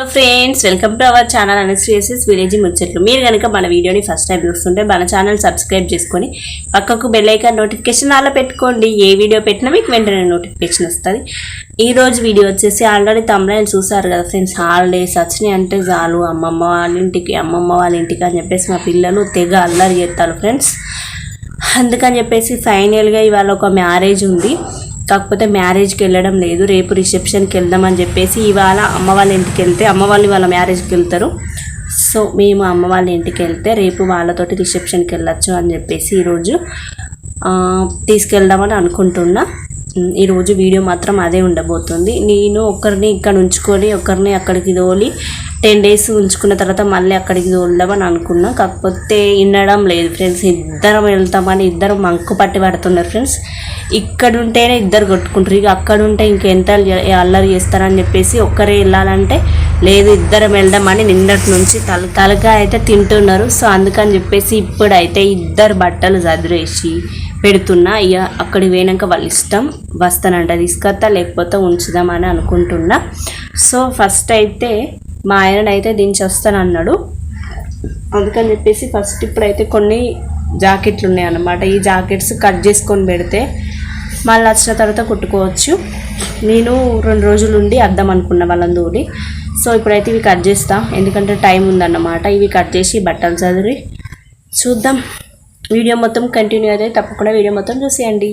Hello friends welcome to our channel అనస్ట్రియసెస్ village ముచ్చట్లు మీరు కనుక మన వీడియోని ఫస్ట్ టైం చూస్తుంటే మన ఛానల్ సబ్స్క్రైబ్ చేసుకొని పక్కకు బెల్ నోటిఫికేషన్ అలా పెట్టుకోండి. ఏ వీడియో పెట్టినా మీకు వెంటనే నోటిఫికేషన్ వస్తుంది. ఈ రోజు వీడియో వచ్చేసి ఆల్రెడీ తమిళ చూసారు కదా ఫ్రెండ్స్ హాలిడేస్ వచ్చినాయి అంటే చాలు. అమ్మమ్మ వాళ్ళ ఇంటికి అమ్మమ్మ వాళ్ళ ఇంటికి అని చెప్పేసి మా పిల్లలు తెగ అల్లరి చేస్తారు ఫ్రెండ్స్ అందుకని చెప్పేసి ఫైనల్గా ఇవాళ ఒక మ్యారేజ్ ఉంది. కాకపోతే మ్యారేజ్కి వెళ్ళడం లేదు. రేపు రిసెప్షన్కి వెళ్దామని చెప్పేసి ఇవాళ అమ్మ వాళ్ళ ఇంటికి వెళ్తే అమ్మ వాళ్ళు వాళ్ళ మ్యారేజ్కి వెళ్తారు. సో మేము అమ్మ వాళ్ళ ఇంటికి వెళ్తే రేపు వాళ్ళతోటి రిసెప్షన్కి వెళ్ళొచ్చు అని చెప్పేసి ఈరోజు తీసుకెళ్దామని అనుకుంటున్నా. ఈరోజు వీడియో మాత్రం అదే ఉండబోతుంది. నేను ఒకరిని ఇక్కడ ఉంచుకొని ఒకరిని అక్కడికి తోలి టెన్ డేస్ ఉంచుకున్న తర్వాత మళ్ళీ అక్కడికి తోలుదామని అనుకున్నాం. కాకపోతే వినడం లేదు ఫ్రెండ్స్. ఇద్దరం వెళ్తామని ఇద్దరు మంకు పట్టి పడుతున్నారు ఫ్రెండ్స్. ఇక్కడ ఉంటేనే ఇద్దరు కొట్టుకుంటారు. ఇక అక్కడ ఉంటే ఇంకెంత అల్లరి చేస్తారని చెప్పేసి ఒక్కరే వెళ్ళాలంటే లేదు ఇద్దరం వెళ్దామని నిన్నటి నుంచి తల తలకాయ అయితే తింటున్నారు. సో అందుకని చెప్పేసి ఇప్పుడైతే ఇద్దరు బట్టలు చదిరేసి పెడుతున్నా. ఇక అక్కడికి పోయినాక వాళ్ళు ఇష్టం వస్తానంట. తీసుకొస్తా లేకపోతే ఉంచుదామని అనుకుంటున్నా. సో ఫస్ట్ అయితే మా ఆయన అయితే దించి వస్తానన్నాడు అందుకని చెప్పేసి ఫస్ట్ ఇప్పుడైతే కొన్ని జాకెట్లు ఉన్నాయన్నమాట. ఈ జాకెట్స్ కట్ చేసుకొని పెడితే మళ్ళీ వచ్చిన తర్వాత కుట్టుకోవచ్చు. నేను రెండు రోజులు ఉండి అద్దాం అనుకున్న వాళ్ళని దూరి సో ఇప్పుడైతే ఇవి కట్ చేస్తా. ఎందుకంటే టైం ఉందన్నమాట. ఇవి కట్ చేసి బట్టలు చదివి చూద్దాం. వీడియో మొత్తం కంటిన్యూ అయితే తప్పకుండా వీడియో మొత్తం చూసేయండి.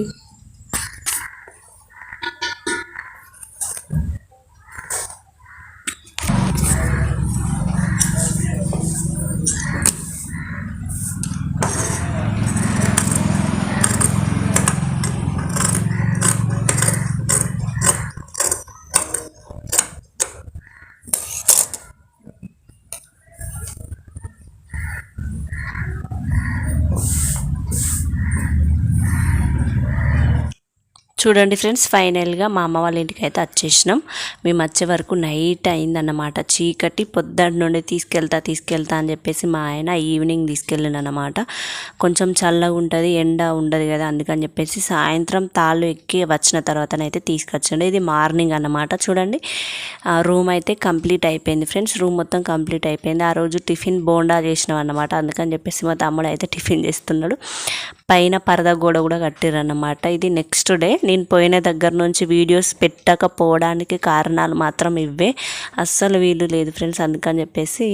చూడండి ఫ్రెండ్స్ ఫైనల్గా మా అమ్మ వాళ్ళ ఇంటికి అయితే వచ్చేసినాం. మేము వచ్చే వరకు నైట్ అయిందన్నమాట. చీకటి పొద్దున్న నుండి తీసుకెళ్తా తీసుకెళ్తా అని చెప్పేసి మా ఆయన ఈవినింగ్ తీసుకెళ్ళిండు కొంచెం చల్లగా ఉంటుంది ఎండ ఉండదు కదా అందుకని చెప్పేసి సాయంత్రం తాళ్ళు ఎక్కి వచ్చిన తర్వాతనైతే తీసుకొచ్చండి. ఇది మార్నింగ్ అన్నమాట. చూడండి ఆ రూమ్ అయితే కంప్లీట్ అయిపోయింది ఫ్రెండ్స్ రూమ్ మొత్తం కంప్లీట్ అయిపోయింది. ఆ రోజు టిఫిన్ బోండా చేసినాం అన్నమాట అందుకని చెప్పేసి మా తమ్ముడు అయితే టిఫిన్ చేస్తున్నాడు. పైన పరద గోడ కూడా కట్టిరన్నమాట. ఇది నెక్స్ట్ డే నేను పోయిన దగ్గర నుంచి వీడియోస్ పెట్టకపోవడానికి కారణాలు మాత్రం ఇవే అస్సలు వీలు లేదు ఫ్రెండ్స్ అందుకని చెప్పేసి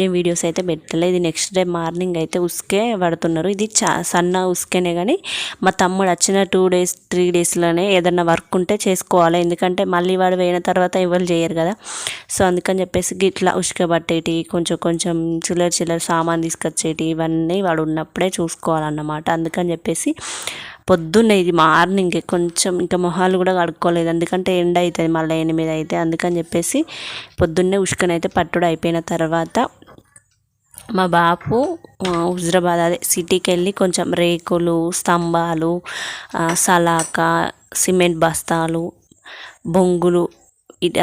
ఈ వీడియోస్ అయితే పెట్టలేదు ఇది నెక్స్ట్ డే మార్నింగ్ అయితే ఉస్కే పడుతున్నారు. ఇది చా సన్న ఉస్కేనే కానీ మా తమ్ముడు వచ్చిన టూ డేస్ త్రీ డేస్లోనే ఏదన్నా వర్క్ ఉంటే చేసుకోవాలి. ఎందుకంటే మళ్ళీ వాడు పోయిన తర్వాత ఎవరు చేయరు కదా. సో అందుకని చెప్పేసి గిట్లా ఉసుకబట్టేటి కొంచెం కొంచెం చిల్లర చిల్లర సామాన్ తీసుకొచ్చేటి ఇవన్నీ వాడు ఉన్నప్పుడే చూసుకోవాలన్నమాట. అందుకని చెప్పేసి పొద్దున్నే ఇది మార్నింగ్ కొంచెం ఇంకా మొహాలు కూడా కడుక్కోలేదు. ఎందుకంటే ఎండ అవుతుంది మళ్ళీ ఎనిమిది అయితే. అందుకని చెప్పేసి పొద్దున్నే ఉష్కనైతే పట్టుడు అయిపోయిన తర్వాత మా బాపు హుజరాబాద్ అదే సిటీకి వెళ్ళి కొంచెం రేకులు స్తంభాలు సలాక సిమెంట్ బస్తాలు బొంగులు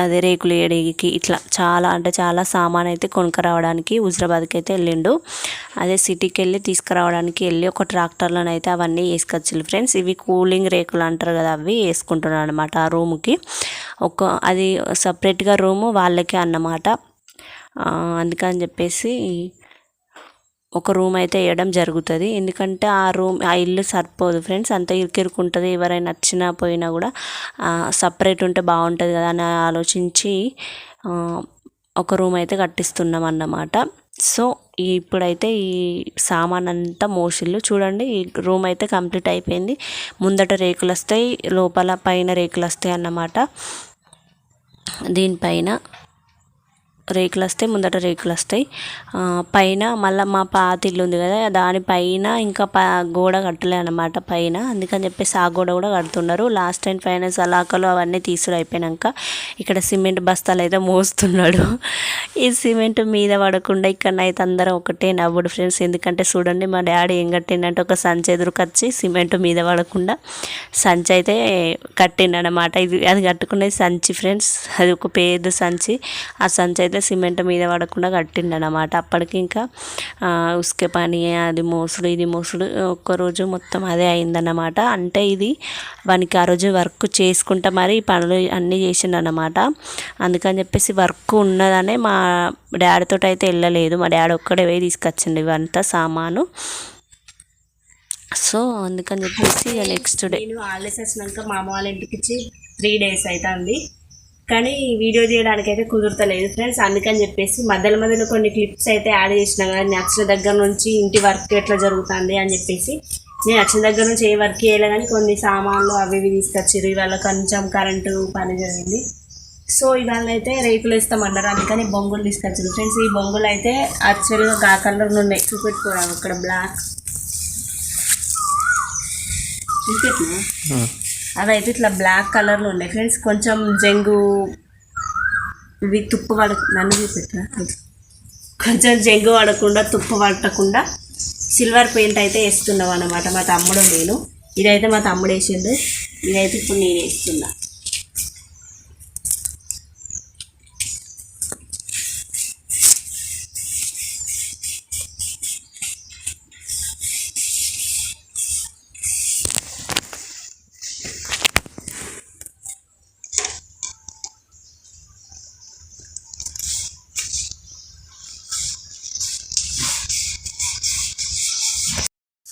అదే రేకులు ఏడికి ఇట్లా చాలా అంటే చాలా సామాన్ అయితే కొనుక్కరావడానికి హుజరాబాద్కి అయితే వెళ్ళిండు. అదే సిటీకి వెళ్ళి తీసుకురావడానికి వెళ్ళి ఒక ట్రాక్టర్లను అయితే అవన్నీ వేసుకొచ్చిండు ఫ్రెండ్స్. ఇవి కూలింగ్ రేకులు అంటారు కదా అవి వేసుకుంటున్నాడు అనమాట ఆ రూమ్కి. ఒక అది సపరేట్గా రూము వాళ్ళకే అన్నమాట. అందుకని చెప్పేసి ఒక రూమ్ అయితే వేయడం జరుగుతుంది. ఎందుకంటే ఆ రూమ్ ఆ ఇల్లు సరిపోదు ఫ్రెండ్స్. అంత ఇరుకిరుకుంటుంది. ఎవరైనా వచ్చినా పోయినా కూడా సపరేట్ ఉంటే బాగుంటుంది కదా అని ఆలోచించి ఒక రూమ్ అయితే కట్టిస్తున్నాం అన్నమాట. సో ఇప్పుడైతే ఈ సామాన్ అంతా మోసిల్లు. చూడండి ఈ రూమ్ అయితే కంప్లీట్ అయిపోయింది. ముందట రేకులు వస్తాయి లోపల పైన రేకులు వస్తాయి అన్నమాట. దీనిపైన రేకులు వస్తాయి ముందట రేకులు వస్తాయి పైన మళ్ళీ మా పాత ఇల్లు ఉంది కదా దానిపైన ఇంకా ప గోడ కట్టలే అనమాట పైన. అందుకని చెప్పేసి ఆ గోడ కూడా కడుతున్నారు. లాస్ట్ టైం పైన సలాకలు అవన్నీ తీసుడు అయిపోయాక ఇక్కడ సిమెంట్ బస్తాలు అయితే మోస్తున్నాడు. ఈ సిమెంట్ మీద పడకుండా ఇక్కడనైతే అందరం ఒకటే నవ్వుడు ఫ్రెండ్స్. ఎందుకంటే చూడండి మా డాడీ ఏం కట్టిండంటే ఒక సంచి ఎదురుకొచ్చి సిమెంట్ మీద పడకుండా సంచి అయితే కట్టిండనమాట ఇది అది కట్టుకునేది సంచి ఫ్రెండ్స్. అది ఒక పెద్ద సంచి. ఆ సంచి అయితే సిమెంట్ మీద పడకుండా కట్టిండనమాట అప్పటికి ఇంకా ఉసుకే పని అది మోసుడు ఇది మోసుడు ఒక్కరోజు మొత్తం అదే అయిందన్నమాట. అంటే ఇది వానికి ఆ రోజు వర్క్ చేసుకుంటా మరి ఈ పనులు అన్నీ చేసిండనమాట అందుకని చెప్పేసి వర్క్ ఉన్నదనే మా డాడీతో అయితే వెళ్ళలేదు. మా డాడీ ఒక్కడే పోయి తీసుకొచ్చిండు ఇవంతా సామాను. సో అందుకని చెప్పేసి నెక్స్ట్ డే నేను హాలిడేస్ వచ్చినాక మా అమ్మ వాళ్ళ ఇంటికి ఇచ్చి త్రీ డేస్ అవుతుంది కానీ వీడియో చేయడానికి అయితే కుదురుతలేదు ఫ్రెండ్స్ అందుకని చెప్పేసి మధ్యలో మధ్యలో కొన్ని క్లిప్స్ అయితే యాడ్ చేసిన కదా నచ్చిన దగ్గర నుంచి ఇంటి వర్క్ ఎట్లా జరుగుతుంది? అని చెప్పేసి నేను నచ్చిన దగ్గర నుంచి ఏ వర్క్ చేయలే కానీ కొన్ని సామాన్లు అవి ఇవి తీసుకొచ్చారు ఇవాళ కొంచెం కరెంటు పని జరిగింది. సో ఇవాళ అయితే రేకులు వేస్తామన్నారు. అందుకని బొంగులు తీసుకొచ్చారు ఫ్రెండ్స్ ఈ బొంగులు అయితే యాక్చువల్గా గా కలర్ ఉన్నాయి. చూపెట్టుకోవడం ఇక్కడ బ్లాక్ చూపెట్టినా అవైతే ఇట్లా బ్లాక్ కలర్లో ఉన్నాయి. ఫ్రెండ్స్ కొంచెం జంగు ఇవి తుప్పు పడ నన్ను చూపెట్టా కొంచెం జంగు పడకుండా తుప్పు పట్టకుండా సిల్వర్ పెయింట్ అయితే వేస్తున్నాం అన్నమాట మా తమ్ముడు నేను. ఇదైతే మా తమ్ముడు వేసిండు. ఇదైతే ఇప్పుడు నేను వేస్తున్నా.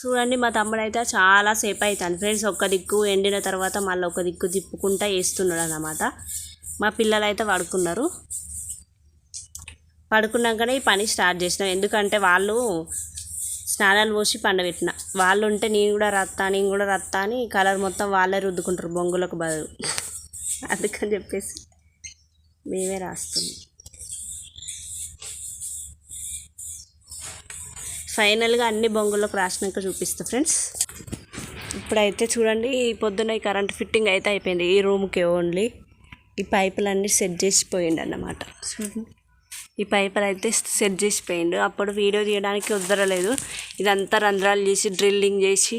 చూడండి మా తమ్ముడు అయితే చాలా సేపు అవుతుంది ఫ్రెండ్స్ ఒక్క దిక్కు ఎండిన తర్వాత మళ్ళీ ఒక దిక్కు తిప్పుకుంటా వేస్తున్నాడు అన్నమాట మా పిల్లలు అయితే పడుకున్నారు. పడుకున్నాకనే ఈ పని స్టార్ట్ చేసినాం. ఎందుకంటే వాళ్ళు స్నానాలు పోసి పండబెట్టిన వాళ్ళు ఉంటే నేను కూడా రత్తా నేను కూడా రత్తా అని కలర్ మొత్తం వాళ్ళే రుద్దుకుంటారు బొంగులకు బదులు. అందుకని చెప్పేసి మేమే రాస్తున్నాం. ఫైనల్గా అన్ని బొంగుల్లోకి రాసినాక చూపిస్తా ఫ్రెండ్స్. ఇప్పుడైతే చూడండి ఈ పొద్దున ఈ కరెంట్ ఫిట్టింగ్ అయితే అయిపోయింది. ఈ రూమ్కి ఓన్లీ ఈ పైపులన్నీ సెట్ చేసిపోయిండు అన్నమాట. చూడండి ఈ పైపులు అయితే సెట్ చేసిపోయిండు. అప్పుడు వీడియో తీయడానికి కుదరలేదు ఇదంతా రంధ్రాలు చేసి డ్రిల్లింగ్ చేసి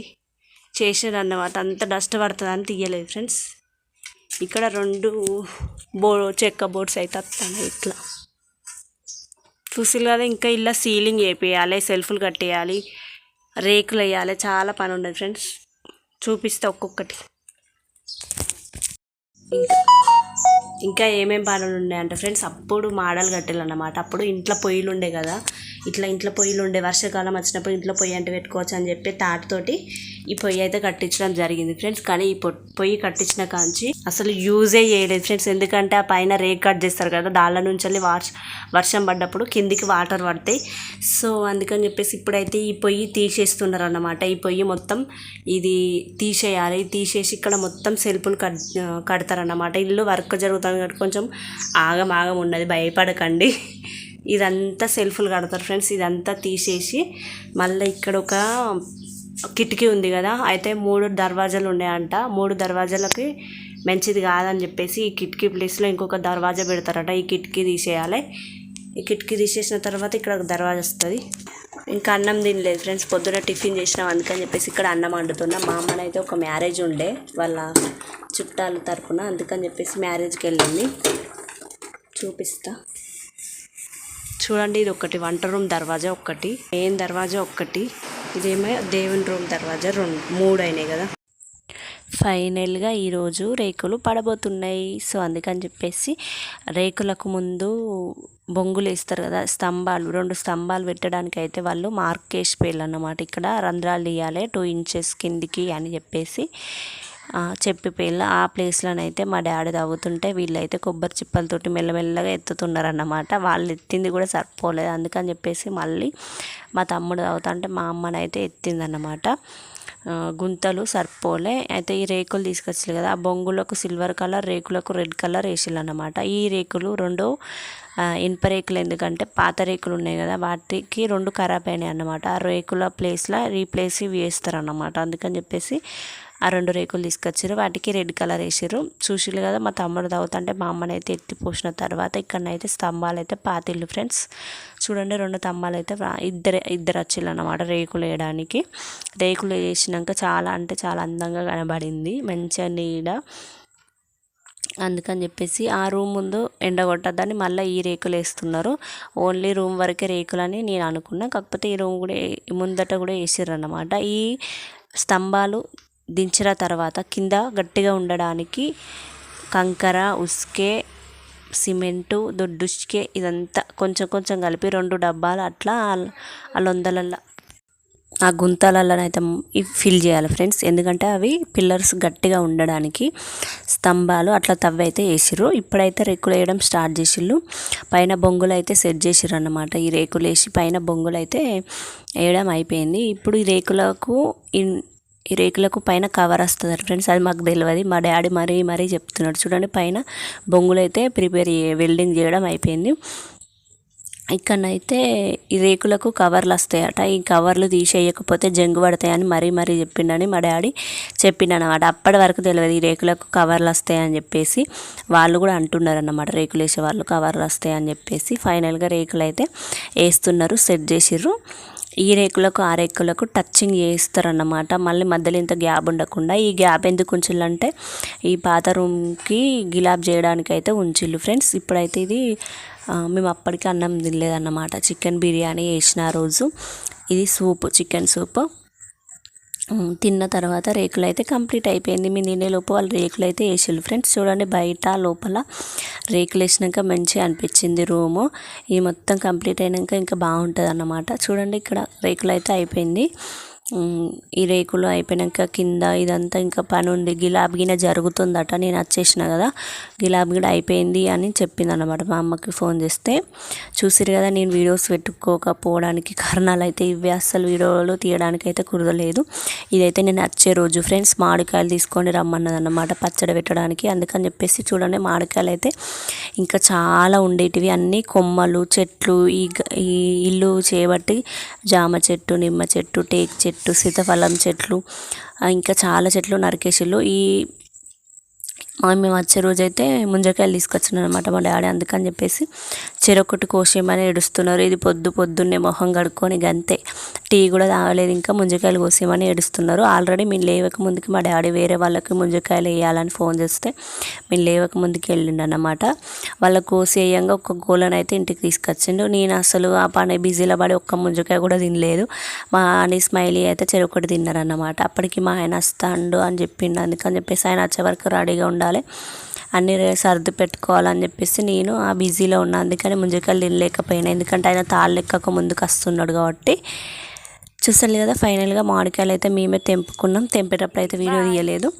చేసాడు అన్నమాట. అంత డస్ట్ పడుతుందని తీయలేదు ఫ్రెండ్స్. ఇక్కడ రెండు బో చెక్క బోర్డ్స్ అయితే వస్తాయి ఇట్లా. చూసిరు కదా ఇంకా ఇలా సీలింగ్ వేపియాలి సెల్ఫ్లు కట్టేయాలి రేకులు వేయాలి చాలా పని ఉండదు ఫ్రెండ్స్. చూపిస్తా ఒక్కొక్కటి. ఇంకా ఏమేం పనులు ఉన్నాయంటే ఫ్రెండ్స్? అప్పుడు మాడలు కట్టాలన్నమాట అప్పుడు ఇంట్లో పొయ్యిలు ఉండే కదా. ఇట్లా ఇంట్లో పొయ్యిలు ఉండే వర్షాకాలం వచ్చినప్పుడు ఇంట్లో పొయ్యి అంటే పెట్టుకోవచ్చు అని చెప్పి తాటితోటి ఈ పొయ్యి అయితే కట్టించడం జరిగింది ఫ్రెండ్స్ కానీ ఈ పొ- పొయ్యి కట్టించిన కాంచి అసలు యూజే చేయలేదు ఫ్రెండ్స్ ఎందుకంటే ఆ పైన రేక్ కట్ చేస్తారు కదా దాళ్ళ నుంచి వెళ్ళి వర్షం పడ్డప్పుడు కిందికి వాటర్ పడతాయి. సో అందుకని చెప్పేసి ఇప్పుడైతే ఈ పొయ్యి తీసేస్తున్నారు అన్నమాట ఈ పొయ్యి మొత్తం ఇది తీసేయాలి. తీసేసి ఇక్కడ మొత్తం సెల్ఫ్లు కట్ కడతారన్నమాట. ఇల్లు వర్క్ జరుగుతుంది కాబట్టి కొంచెం ఆగం ఆగం ఉన్నది భయపడకండి. ఇదంతా సెల్ఫ్లు కడతారు ఫ్రెండ్స్ ఇదంతా తీసేసి మళ్ళీ ఇక్కడ ఒక కిటికీ ఉంది కదా అయితే మూడు దర్వాజాలు ఉన్నాయంట. మూడు దర్వాజాలకి మంచిది కాదని చెప్పేసి ఈ కిటికీ ప్లేస్లో ఇంకొక దర్వాజా పెడతారట. ఈ కిటికీ తీసేయాలి. ఈ కిటికీ తీసేసిన తర్వాత ఇక్కడ ఒక దర్వాజా వస్తుంది. ఇంకా అన్నం తినలేదు ఫ్రెండ్స్. పొద్దున టిఫిన్ చేసినాం అందుకని చెప్పేసి ఇక్కడ అన్నం వండుతున్నాం. మా అమ్మనైతే ఒక మ్యారేజ్ ఉండే వాళ్ళ చుట్టాల తరపున. అందుకని చెప్పేసి మ్యారేజ్కి వెళ్ళింది. చూపిస్తా. చూడండి ఇది ఒకటి. వంట రూమ్ దర్వాజా ఒక్కటి. మెయిన్ దర్వాజా ఒక్కటి. ఇదేమో దేవుని రూమ్ దర్వాజా రెండు మూడు అయినాయి కదా. ఫైనల్గా ఈరోజు రేకులు పడబోతున్నాయి. సో అందుకని చెప్పేసి రేకులకు ముందు బొంగులు వేస్తారు కదా స్తంభాలు. రెండు స్తంభాలు పెట్టడానికి అయితే వాళ్ళు మార్క్ పేర్లు అన్నమాట. ఇక్కడ రంధ్రాలు ఇవ్వాలి టూ ఇంచెస్ కిందికి అని చెప్పేసి చెప్పి పేర్లు ఆ ప్లేస్లోనైతే మా డాడీ తవ్వుతుంటే వీళ్ళైతే కొబ్బరి చిప్పలతోటి మెల్లమెల్లగా ఎత్తుతున్నారన్నమాట. వాళ్ళు ఎత్తింది కూడా సరిపోలేదు. అందుకని చెప్పేసి మళ్ళీ మా తమ్ముడు తవ్వుతుంటే మా అమ్మనైతే ఎత్తిందన్నమాట. గుంతలు సరిపోలే. అయితే ఈ రేకులు తీసుకొచ్చారు కదా ఆ బొంగులకు సిల్వర్ కలర్ రేకులకు రెడ్ కలర్ వేసిల్లు అన్నమాట ఈ రేకులు రెండు ఇనుప రేకులు ఎందుకంటే పాత రేకులు ఉన్నాయి కదా వాటికి రెండు ఖరాబ్ అయినాయి అన్నమాట. ఆ రేకుల ప్లేస్లో రీప్లేస్ ఇవి వేస్తారు అన్నమాట అందుకని చెప్పేసి ఆ రెండు రేకులు తీసుకొచ్చారు. వాటికి రెడ్ కలర్ వేసారు చూసిరు కదా మా తమ్ముడు తాగుతుంటే మా అమ్మని అయితే ఎత్తి పోసిన తర్వాత ఇక్కడనైతే స్తంభాలు అయితే పాతిళ్ళు ఫ్రెండ్స్. చూడండి రెండు స్తంభాలు అయితే ఇద్దరు ఇద్దరు వచ్చిళ్ళు అన్నమాట రేకులు వేయడానికి. రేకులు వేసినాక చాలా అంటే చాలా అందంగా కనబడింది. మంచిగా నీడ. అందుకని చెప్పేసి ఆ రూమ్ ముందు ఎండగొట్టద్దని మళ్ళీ ఈ రేకులు వేస్తున్నారు. ఓన్లీ రూమ్ వరకే రేకులని నేను అనుకున్నా. కాకపోతే ఈ రూమ్ కూడా ముందట కూడా వేసారు అన్నమాట. ఈ స్తంభాలు దించిన తర్వాత కింద గట్టిగా ఉండడానికి కంకర ఉస్కే సిమెంటు దొడ్డుస్కే ఇదంతా కొంచెం కొంచెం కలిపి రెండు డబ్బాలు అట్లా ఆ లొందలల్లో ఆ గుంతలలోనైతే ఫిల్ చేయాలి ఫ్రెండ్స్. ఎందుకంటే అవి పిల్లర్స్ గట్టిగా ఉండడానికి స్తంభాలు అట్లా తవ్వి అయితే వేసిర్రు. ఇప్పుడైతే రేకులు వేయడం స్టార్ట్ చేసిళ్ళు. పైన బొంగులు అయితే సెట్ చేసిర్రు అన్నమాట ఈ రేకులు వేసి పైన బొంగులు అయితే వేయడం అయిపోయింది. ఇప్పుడు ఈ రేకులకు ఇన్- ఈ రేకులకు పైన కవర్ వస్తుంది ఫ్రెండ్స్ అది మాకు తెలియదు మా డాడీ మరీ మరీ చెప్తున్నాడు. చూడండి పైన బొంగులు అయితే ప్రిపేర్ వెల్డింగ్ చేయడం అయిపోయింది. ఇక్కడనైతే ఈ రేకులకు కవర్లు వస్తాయట. ఈ కవర్లు తీసేయకపోతే జంగు పడతాయని మరీ మరీ చెప్పిండని మా డాడీ చెప్పిండనమాట అప్పటి వరకు తెలియదు ఈ రేకులకు కవర్లు వస్తాయని చెప్పేసి. వాళ్ళు కూడా అంటున్నారు అన్నమాట రేకులు వేసే వాళ్ళు కవర్లు వస్తాయని చెప్పేసి. ఫైనల్గా రేకులు అయితే వేస్తున్నారు సెట్ చేసిర్రు. ఈ రేకులకు ఆ రేకులకు టచింగ్ చేస్తారన్నమాట మళ్ళీ మధ్యలో ఇంత గ్యాప్ ఉండకుండా ఈ గ్యాప్ ఎందుకు ఉంచిల్లంటే ఈ పాత రూమ్కి గిలాబ్ చేయడానికి అయితే ఉంచిల్లు ఫ్రెండ్స్ ఇప్పుడైతే ఇది మేము అప్పటికి అన్నం తినలేదన్నమాట. చికెన్ బిర్యానీ వేసిన రోజు. ఇది సూప్ చికెన్ సూప్. తిన్న తర్వాత రేకులు అయితే కంప్లీట్ అయిపోయింది. మీ తినేలోపు వాళ్ళు రేకులు అయితే వేసారు ఫ్రెండ్స్ చూడండి బయట లోపల రేకులు వేసినాక మంచిగా అనిపించింది రూము. ఇది మొత్తం కంప్లీట్ అయినాక ఇంకా బాగుంటుంది అన్నమాట చూడండి ఇక్కడ రేకులు అయితే అయిపోయింది. ఈ రేకులు అయిపోయినాక కింద ఇదంతా ఇంకా పని ఉంది గిలాబ్ గిన జరుగుతుందట నేను వచ్చేసిన కదా గిలాబ్ గిడ అయిపోయింది అని చెప్పింది అనమాట మా అమ్మకి ఫోన్ చేస్తే చూసిరు కదా నేను వీడియోస్ పెట్టుకోకపోవడానికి కారణాలు అయితే ఇవి అస్సలు వీడియోలు తీయడానికి అయితే కుదరలేదు. ఇదైతే నేను వచ్చే రోజు ఫ్రెండ్స్ మామిడికాయలు తీసుకొని రమ్మన్నది అనమాట పచ్చడి పెట్టడానికి. అందుకని చెప్పేసి చూడండి మామిడికాయలు అయితే ఇంకా చాలా ఉండేటివి. అన్నీ కొమ్మలు చెట్లు ఈ ఈ ఇల్లు చేపట్టి జామ చెట్టు నిమ్మ చెట్టు టేక్ చెట్టు సీతాఫలం చెట్లు ఇంకా చాలా చెట్లు నరికేసిళ్ళు. ఈ మేము వచ్చే రోజైతే ముంజకాయలు తీసుకొచ్చినారు అనమాట మా డాడీ అందుకని చెప్పేసి చెరొకటి కోసేయమని ఏడుస్తున్నారు. ఇది పొద్దు పొద్దున్నే మొహం కడుక్కొని గంతే. టీ కూడా తాగలేదు ఇంకా ముంజకాయలు కోసేయమని ఏడుస్తున్నారు. ఆల్రెడీ మేము లేవక ముందుకి మా డాడీ వేరే వాళ్ళకి ముంజకాయలు వేయాలని ఫోన్ చేస్తే మేము లేవక ముందుకి వెళ్ళిండు అనమాట వాళ్ళ కోసేయంగా ఒక గోలను అయితే ఇంటికి తీసుకొచ్చిండు. నేను అసలు ఆ పని బిజీలో పడి ఒక్క ముంజకాయ కూడా తినలేదు. మా అని స్మైలీ అయితే చెరొకటి తిన్నారన్నమాట. అప్పటికి మా ఆయన వస్తాడు అని చెప్పిండు. అందుకని చెప్పేసి ఆయన వచ్చే వరకు రెడీగా ఉండాలి అన్ని రే- సర్ది పెట్టుకోవాలని చెప్పేసి నేను ఆ బిజీలో ఉన్నా. అందుకని ముంజకాయలు తినలేకపోయినా. ఎందుకంటే ఆయన తాళ్ళు లెక్కకు ముందుకు వస్తున్నాడు కాబట్టి. చూసాను కదా ఫైనల్గా మామిడికాయలు అయితే మేమే తెంపుకున్నాం. తెంపేటప్పుడు అయితే వీడియో తీయలేదు.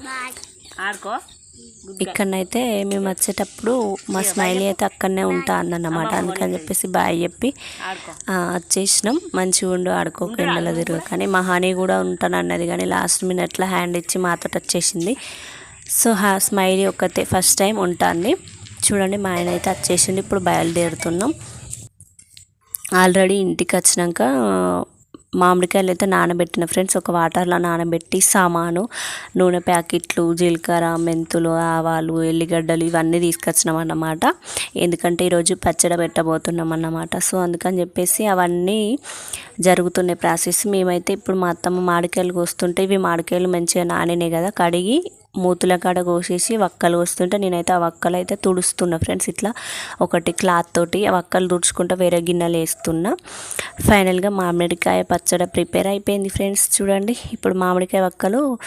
ఆడుకో. ఇక్కడనైతే మేము వచ్చేటప్పుడు మా స్మైలీ అయితే అక్కడనే ఉంటా అన్నమాట. అందుకని చెప్పేసి బాయ్ చెప్పి వచ్చేసినాం. మంచిగా ఉండు ఆడుకోక ఎండలో తిరుగు. కానీ మా హనీ కూడా ఉంటాను అన్నది కానీ లాస్ట్ మినిట్లో హ్యాండ్ ఇచ్చి మాతో వచ్చేసింది. సో హా స్మైలీ ఒక్కతే ఫస్ట్ టైం ఉంటుంది. చూడండి మా ఆయన అయితే వచ్చేసింది ఇప్పుడు బయలుదేరుతున్నాం. ఆల్రెడీ ఇంటికి వచ్చినాక మామిడికాయలు అయితే నానబెట్టిన ఫ్రెండ్స్ ఒక వాటర్లో నానబెట్టి సామాను నూనె ప్యాకెట్లు జీలకర్ర మెంతులు ఆవాలు ఎల్లిగడ్డలు ఇవన్నీ తీసుకొచ్చినాం అన్నమాట. ఎందుకంటే ఈరోజు పచ్చడి పెట్టబోతున్నాం అన్నమాట. సో అందుకని చెప్పేసి అవన్నీ జరుగుతున్నాయి ప్రాసెస్. మేమైతే ఇప్పుడు మా అత్తమ్మ మామిడికాయలు కోస్తుంటే ఇవి మామిడికాయలు మంచిగా నానినాయి కదా కడిగి మూతుల కాడ కోసేసి వక్కలు వస్తుంటే నేనైతే ఆ వక్కలు అయితే తుడుస్తున్నా ఫ్రెండ్స్ ఇట్లా. ఒకటి క్లాత్ తోటి ఆ వక్కలు తుడుచుకుంటా వేరే గిన్నెలు వేస్తున్నా. ఫైనల్గా మామిడికాయ పచ్చడి ప్రిపేర్ అయిపోయింది ఫ్రెండ్స్ చూడండి. ఇప్పుడు మామిడికాయ వక్కలు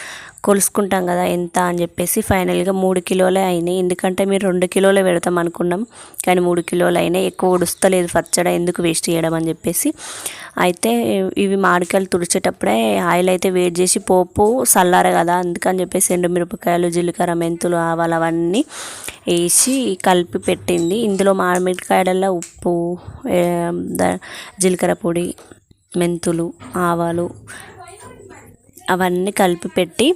కొలుసుకుంటాం కదా ఎంత అని చెప్పేసి ఫైనల్గా మూడు కిలోలే అయినాయి. ఎందుకంటే మీరు రెండు కిలోలే పెడతాం అనుకున్నాం. కానీ మూడు కిలోలు అయినాయి. ఎక్కువ ఉడుస్తలేదు పచ్చడి ఎందుకు వేస్ట్ చేయడం అని చెప్పేసి. అయితే ఇవి మామిడికాయలు తుడిచేటప్పుడే ఆయిల్ అయితే వేడి చేసి పోపు చల్లార కదా అందుకని చెప్పేసి ఎండుమిరపకాయలు జీలకర్ర మెంతులు ఆవాలు అవన్నీ వేసి కలిపి పెట్టింది. ఇందులో మామిడికాయలలో ఉప్పు జీలకర్ర పొడి మెంతులు ఆవాలు అవన్నీ కలిపి పెట్టి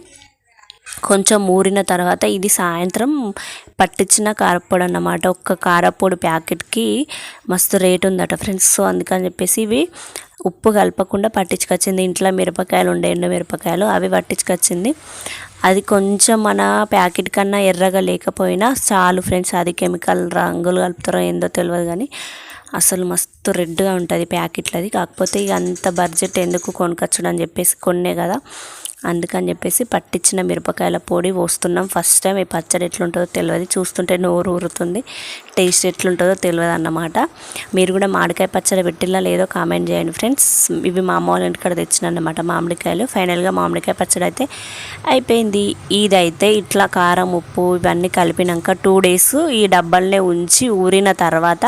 కొంచెం ఊరిన తర్వాత ఇది సాయంత్రం పట్టించిన కారపొడి అన్నమాట. ఒక్క కారపొడి ప్యాకెట్కి మస్తు రేట్ ఉందట ఫ్రెండ్స్. సో అందుకని చెప్పేసి ఇవి ఉప్పు కలపకుండా పట్టించుకొచ్చింది. ఇంట్లో మిరపకాయలు ఉండే ఎండు మిరపకాయలు అవి పట్టించుకొచ్చింది. అది కొంచెం మన ప్యాకెట్ కన్నా ఎర్రగా లేకపోయినా చాలు ఫ్రెండ్స్. అది కెమికల్ రంగులు కలుపుతారో ఏందో తెలియదు కానీ అసలు మస్తు రెడ్గా ఉంటుంది ప్యాకెట్లది. కాకపోతే ఇక అంత బడ్జెట్ ఎందుకు కొనుకొచ్చడం అని చెప్పేసి కొన్నే కదా. అందుకని చెప్పేసి పట్టించిన మిరపకాయల పొడి పోస్తున్నాం. ఫస్ట్ టైం ఈ పచ్చడి ఎట్లుంటుందో తెలియదు చూస్తుంటే నోరు ఊరుతుంది. టేస్ట్ ఎట్లుంటుందో తెలియదు అన్నమాట మీరు కూడా మామిడికాయ పచ్చడి పెట్టిలా లేదో కామెంట్ చేయండి ఫ్రెండ్స్. ఇవి మా అమ్మ వాళ్ళ ఇంటికాడ తెచ్చిన అన్నమాట మామిడికాయలు. ఫైనల్గా మామిడికాయ పచ్చడి అయితే అయిపోయింది. ఇదైతే ఇట్లా కారం ఉప్పు ఇవన్నీ కలిపినాక టూ డేస్ ఈ డబ్బాలనే ఉంచి ఊరిన తర్వాత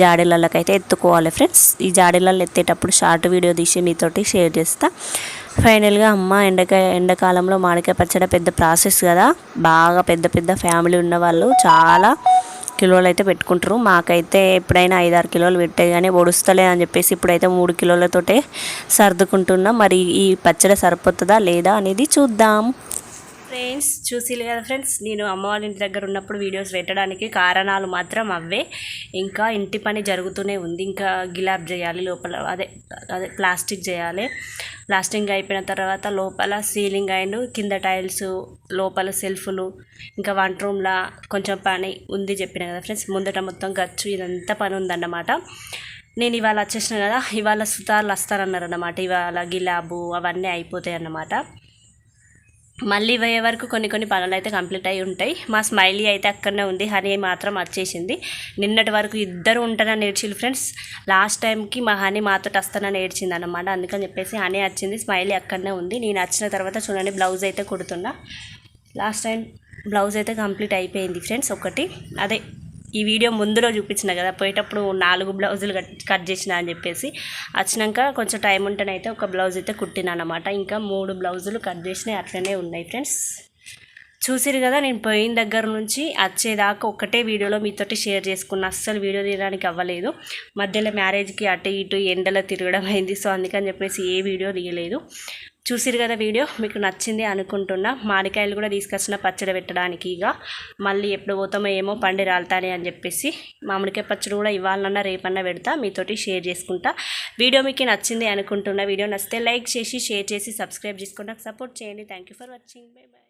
జాడీలలోకైతే ఎత్తుకోవాలి ఫ్రెండ్స్. ఈ జాడీలలో ఎత్తేటప్పుడు షార్ట్ వీడియో తీసి మీతోటి షేర్ చేస్తాను ఫైనల్గా అమ్మ ఎండకాయ ఎండాకాలంలో మామిడికాయ పచ్చడి పెద్ద ప్రాసెస్ కదా. బాగా పెద్ద పెద్ద ఫ్యామిలీ ఉన్న వాళ్ళు చాలా కిలోలు అయితే పెట్టుకుంటారు. మాకైతే ఎప్పుడైనా ఐదారు కిలోలు పెట్టే కానీ ఒడుస్తలే అని చెప్పేసి ఇప్పుడైతే మూడు కిలోలతోటే సర్దుకుంటున్నాం. మరి ఈ పచ్చడి సరిపోతుందా లేదా అనేది చూద్దాం. ఫ్రెండ్స్ చూసిలే కదా ఫ్రెండ్స్ నేను అమ్మ వాళ్ళ ఇంటి దగ్గర ఉన్నప్పుడు వీడియోస్ పెట్టడానికి కారణాలు మాత్రం అవే. ఇంకా ఇంటి పని జరుగుతూనే ఉంది. ఇంకా గిలాబ్ చేయాలి లోపల అదే అదే ప్లాస్టిక్ చేయాలి. ప్లాస్టింగ్ అయిపోయిన తర్వాత లోపల సీలింగ్ అండ్ కింద టైల్స్ లోపల సెల్ఫ్లు ఇంకా వంట రూమ్లా కొంచెం పని ఉంది చెప్పిన కదా ఫ్రెండ్స్. ముందట మొత్తం గచ్చు ఇదంతా పని ఉందన్నమాట. నేను ఇవాళ వచ్చేసిన కదా ఇవాళ సుతార్లు వస్తారన్నారు అన్నమాట ఇవాళ గిలాబు అవన్నీ అయిపోతాయి అన్నమాట మళ్ళీ పోయే వరకు కొన్ని కొన్ని పనులు అయితే కంప్లీట్ అయి ఉంటాయి. మా స్మైలీ అయితే అక్కడనే ఉంది. హనీ మాత్రం వచ్చేసింది. నిన్నటి వరకు ఇద్దరు ఉంటానని ఏడ్చిల్లు ఫ్రెండ్స్. లాస్ట్ టైంకి మా హనీ మాతో వస్తానని ఏడ్చింది అనమాట అందుకని చెప్పేసి హనీ వచ్చింది. స్మైలీ అక్కడనే ఉంది. నేను వచ్చిన తర్వాత చూడండి బ్లౌజ్ అయితే కుడుతున్నా. లాస్ట్ టైం బ్లౌజ్ అయితే కంప్లీట్ అయిపోయింది ఫ్రెండ్స్ ఒకటి. అదే ఈ వీడియో ముందులో చూపించిన కదా పోయేటప్పుడు నాలుగు బ్లౌజులు కట్ కట్ చేసిన అని చెప్పేసి వచ్చినాక కొంచెం టైం ఉంటేనైతే ఒక బ్లౌజ్ అయితే కుట్టినా అనమాట ఇంకా మూడు బ్లౌజులు కట్ చేసినాయి అట్లనే ఉన్నాయి ఫ్రెండ్స్. చూసిరు కదా నేను పోయిన దగ్గర నుంచి వచ్చేదాకా ఒకటే వీడియోలో మీతోటి షేర్ చేసుకున్న. అస్సలు వీడియో తీయడానికి అవ్వలేదు. మధ్యలో మ్యారేజ్కి అటు ఇటు ఎండలో తిరగడం అయింది. సో అందుకని చెప్పేసి ఏ వీడియో తీయలేదు. చూసిరు కదా వీడియో మీకు నచ్చింది అనుకుంటున్నా. మామిడికాయలు కూడా తీసుకొచ్చిన పచ్చడి పెట్టడానికి ఇక. మళ్ళీ ఎప్పుడు పోతామో ఏమో పండి రాలుతానే అని చెప్పేసి మామిడికాయ పచ్చడి కూడా ఇవ్వాలన్నా రేపన్నా పెడతా మీతోటి షేర్ చేసుకుంటా. వీడియో మీకు నచ్చింది అనుకుంటున్నా. వీడియో నచ్చితే లైక్ చేసి షేర్ చేసి సబ్స్క్రైబ్ చేసుకుంటా. నాకు సపోర్ట్ చేయండి. Thank you for watching. Bye bye